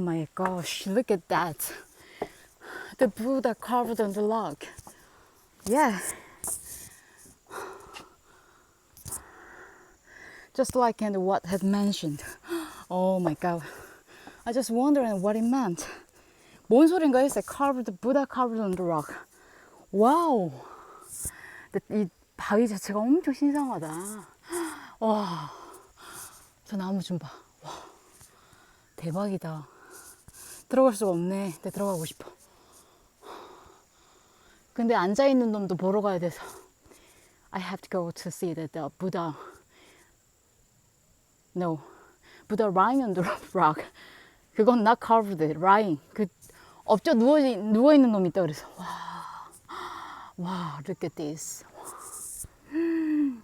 my gosh, look at that. The Buddha carved on the log. Yeah. Just like in what had mentioned. Oh my god. I just wondering what it meant. 뭔 소린가 했어요. Carved, Buddha carved on the rock. 와우. 근데 이 바위 자체가 엄청 신성하다. 와. 저 나무 좀 봐. 와. 대박이다. 들어갈 수가 없네. 근데 들어가고 싶어. 근데 앉아있는 놈도 보러 가야 돼서. I have to go to see the, the Buddha. No. Buddha lying on the rock. 그건 not carved, lying. 그 엎져 누워, 누워있는 놈이 있다 그래서. 와. 와, look at this. 음.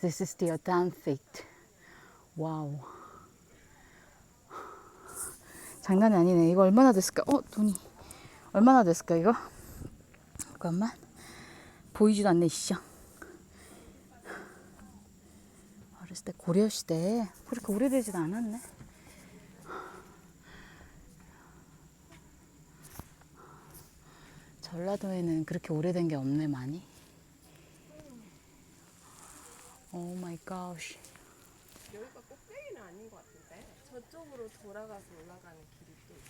This is the authentic. 와우. 장난이 아니네. 이거 얼마나 됐을까? 어, 돈이. 얼마나 됐을까, 이거? 잠깐만. 보이지도 않네, 시장. 어렸을 때 고려시대. 그렇게 오래되지도 않았네. 전라도에는 그렇게 오래된 게 없네, 많이. 오 마이 갓. 여기가 꼭대기는 아닌 것 같은데 저쪽으로 돌아가서 올라가는 길이 또 있어. 아 저쪽으로?